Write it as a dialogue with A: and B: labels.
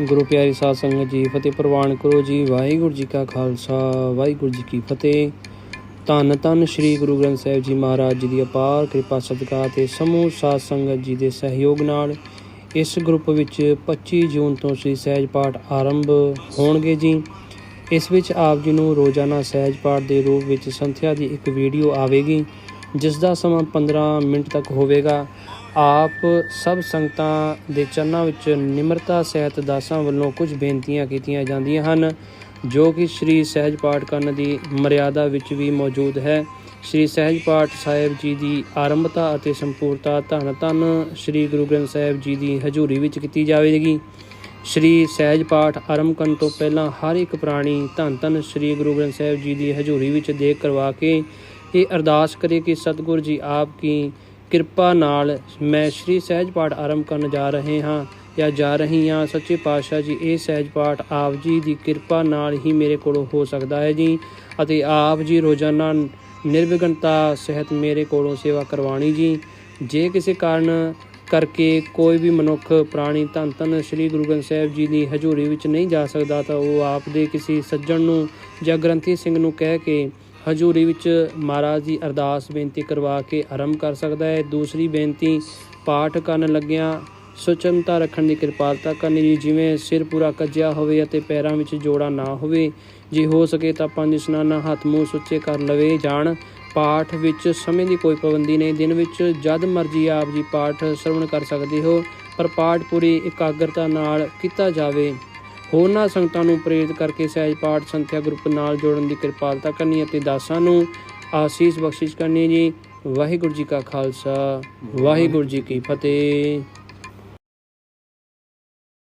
A: ਗੁਰੂ ਪਿਆਰੀ ਸਾਧ ਸੰਗਤ ਜੀ, ਫਤਿਹ ਪ੍ਰਵਾਨ ਕਰੋ ਜੀ। ਵਾਹਿਗੁਰੂ ਜੀ ਕਾ ਖਾਲਸਾ, ਵਾਹਿਗੁਰੂ ਜੀ ਕੀ ਫਤਿਹ। ਧੰਨ ਧੰਨ ਸ੍ਰੀ ਗੁਰੂ ਗ੍ਰੰਥ ਸਾਹਿਬ ਜੀ ਮਹਾਰਾਜ ਜੀ ਦੀ ਅਪਾਰ ਕਿਰਪਾ, ਸਦਕਾ ਤੇ ਸਮੂਹ ਸਾਧ ਸੰਗਤ ਜੀ ਦੇ ਸਹਿਯੋਗ ਨਾਲ ਇਸ ਗਰੁੱਪ ਵਿੱਚ 25 ਜੂਨ ਤੋਂ ਸ੍ਰੀ ਸਹਿਜ ਪਾਠ ਆਰੰਭ ਹੋਣਗੇ ਜੀ। ਇਸ ਵਿੱਚ ਆਪ ਜੀ ਨੂੰ ਰੋਜ਼ਾਨਾ ਸਹਿਜ ਪਾਠ ਦੇ ਰੂਪ ਵਿੱਚ ਸੰਥਿਆ ਦੀ ਇੱਕ ਵੀਡੀਓ ਆਵੇਗੀ, ਜਿਸ ਦਾ ਸਮਾਂ 15 ਮਿੰਟ ਤੱਕ ਹੋਵੇਗਾ। ਆਪ ਸਭ ਸੰਗਤਾਂ ਦੇ ਚਰਨਾਂ ਵਿੱਚ ਨਿਮਰਤਾ ਸਹਿਤ ਦਾਸਾਂ ਵੱਲੋਂ ਕੁਝ ਬੇਨਤੀਆਂ ਕੀਤੀਆਂ ਜਾਂਦੀਆਂ ਹਨ, ਜੋ ਕਿ ਸ੍ਰੀ ਸਹਿਜ ਪਾਠ ਕਰਨ ਦੀ ਮਰਿਆਦਾ ਵਿੱਚ ਵੀ ਮੌਜੂਦ ਹੈ। ਸ੍ਰੀ ਸਹਿਜ ਪਾਠ ਸਾਹਿਬ ਜੀ ਦੀ ਆਰੰਭਤਾ ਅਤੇ ਸੰਪੂਰਤਾ ਧੰਨ ਧੰਨ ਸ੍ਰੀ ਗੁਰੂ ਗ੍ਰੰਥ ਸਾਹਿਬ ਜੀ ਦੀ ਹਜ਼ੂਰੀ ਵਿੱਚ ਕੀਤੀ ਜਾਵੇਗੀ। ਸ੍ਰੀ ਸਹਿਜ ਪਾਠ ਆਰੰਭ ਕਰਨ ਤੋਂ ਪਹਿਲਾਂ ਹਰ ਇੱਕ ਪ੍ਰਾਣੀ ਧੰਨ ਧੰਨ ਸ੍ਰੀ ਗੁਰੂ ਗ੍ਰੰਥ ਸਾਹਿਬ ਜੀ ਦੀ ਹਜ਼ੂਰੀ ਵਿੱਚ ਦੇਖ ਕਰਵਾ ਕੇ ਇਹ ਅਰਦਾਸ ਕਰੇ ਕਿ ਸਤਿਗੁਰ ਜੀ ਆਪ ਕੀ ਕਿਰਪਾ ਨਾਲ ਮੈਂ ਸ੍ਰੀ ਸਹਿਜ ਪਾਠ ਆਰੰਭ ਕਰਨ ਜਾ ਰਹੇ ਹਾਂ ਜਾਂ ਜਾ ਰਹੀ ਹਾਂ। ਸੱਚੇ ਪਾਤਸ਼ਾਹ ਜੀ, ਇਹ ਸਹਿਜ ਪਾਠ ਆਪ ਜੀ ਦੀ ਕਿਰਪਾ ਨਾਲ ਹੀ ਮੇਰੇ ਕੋਲੋਂ ਹੋ ਸਕਦਾ ਹੈ ਜੀ ਅਤੇ ਆਪ ਜੀ ਰੋਜ਼ਾਨਾ ਨਿਰਵਿਘਨਤਾ ਸਹਿਤ ਮੇਰੇ ਕੋਲੋਂ ਸੇਵਾ ਕਰਵਾਣੀ ਜੀ। ਜੇ ਕਿਸੇ ਕਾਰਨ ਕਰਕੇ ਕੋਈ ਵੀ ਮਨੁੱਖ ਪ੍ਰਾਣੀ ਧੰਨ ਧੰਨ ਸ੍ਰੀ ਗੁਰੂ ਗ੍ਰੰਥ ਸਾਹਿਬ ਜੀ ਦੀ ਹਜ਼ੂਰੀ ਵਿੱਚ ਨਹੀਂ ਜਾ ਸਕਦਾ ਤਾਂ ਉਹ ਆਪ ਦੇ ਕਿਸੇ ਸੱਜਣ ਨੂੰ ਜਾਂ ਗ੍ਰੰਥੀ ਸਿੰਘ ਨੂੰ ਕਹਿ ਕੇ ਹਜ਼ੂਰੀ ਵਿੱਚ ਮਹਾਰਾਜ ਦੀ ਅਰਦਾਸ ਬੇਨਤੀ ਕਰਵਾ ਕੇ ਆਰੰਭ ਕਰ ਸਕਦਾ ਹੈ। ਦੂਸਰੀ ਬੇਨਤੀ, ਪਾਠ ਕਰਨ ਲੱਗਿਆਂ ਸੁਚਮਤਾ ਰੱਖਣ ਦੀ ਕਿਰਪਾਲਤਾ ਕਰਨੀ ਜੀ। ਜਿਵੇਂ ਸਿਰ ਪੂਰਾ ਕੱਜਿਆ ਹੋਵੇ ਅਤੇ ਪੈਰਾਂ ਵਿੱਚ ਜੋੜਾ ਨਾ ਹੋਵੇ, ਜੇ ਹੋ ਸਕੇ ਤਾਂ ਪੰਜ ਇਸ਼ਨਾਨਾਂ ਹੱਥ ਮੂੰਹ ਸੁੱਚੇ ਕਰ ਲਵੇ। ਜਾਣ, ਪਾਠ ਵਿੱਚ ਸਮੇਂ ਦੀ ਕੋਈ ਪਾਬੰਦੀ ਨਹੀਂ। ਦਿਨ ਵਿੱਚ ਜਦ ਮਰਜ਼ੀ ਆਪ ਜੀ ਪਾਠ ਸ਼ਰਵਣ ਕਰ ਸਕਦੇ ਹੋ, ਪਰ ਪਾਠ ਪੂਰੀ ਇਕਾਗਰਤਾ ਨਾਲ ਕੀਤਾ ਜਾਵੇ। ਹੋਰਨਾਂ ਸੰਗਤਾਂ ਨੂੰ ਪ੍ਰੇਰਿਤ ਕਰਕੇ ਸਹਿਜ ਪਾਠ ਸੰਥਿਆ ਗਰੁੱਪ ਨਾਲ ਜੋੜਨ ਦੀ ਕਿਰਪਾਲਤਾ ਕਰਨੀ ਅਤੇ ਦਾਸਾਂ ਨੂੰ ਆਸੀਸ ਬਖਸ਼ਿਸ਼ ਕਰਨੀ ਜੀ। ਵਾਹਿਗੁਰੂ ਜੀ ਕਾ ਖਾਲਸਾ, ਵਾਹਿਗੁਰੂ ਜੀ ਕੀ ਫਤਿਹ।